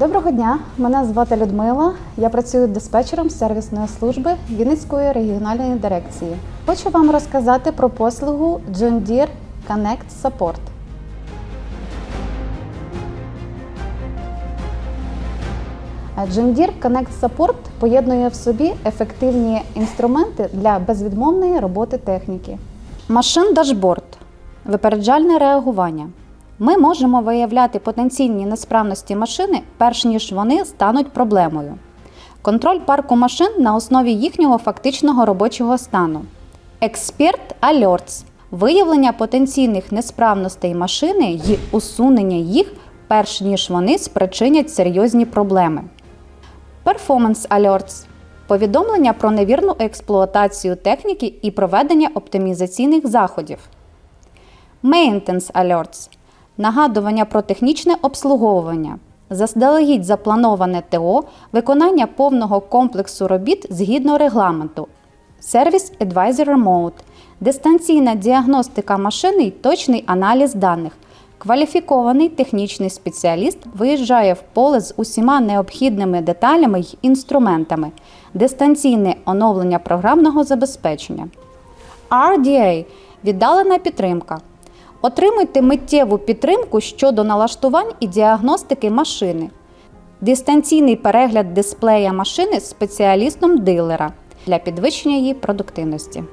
Доброго дня, мене звати Людмила. Я працюю диспетчером сервісної служби Вінницької регіональної дирекції. Хочу вам розказати про послугу John Deere Connect Support. John Deere Connect Support поєднує в собі ефективні інструменти для безвідмовної роботи техніки. Машин дашборд випереджальне реагування. Ми можемо виявляти потенційні несправності машини, перш ніж вони стануть проблемою. Контроль парку машин на основі їхнього фактичного робочого стану. Експерт Alerts – виявлення потенційних несправностей машини і усунення їх, перш ніж вони спричинять серйозні проблеми. Performance Alerts – повідомлення про невірну експлуатацію техніки і проведення оптимізаційних заходів. Maintenance Alerts – нагадування про технічне обслуговування, заздалегідь заплановане ТО, виконання повного комплексу робіт згідно регламенту, Service Advisor Mode – дистанційна діагностика машини й точний аналіз даних. Кваліфікований технічний спеціаліст виїжджає в поле з усіма необхідними деталями й інструментами, дистанційне оновлення програмного забезпечення. RDA – віддалена підтримка. Отримуйте миттєву підтримку щодо налаштувань і діагностики машини. Дистанційний перегляд дисплея машини спеціалістом дилера для підвищення її продуктивності.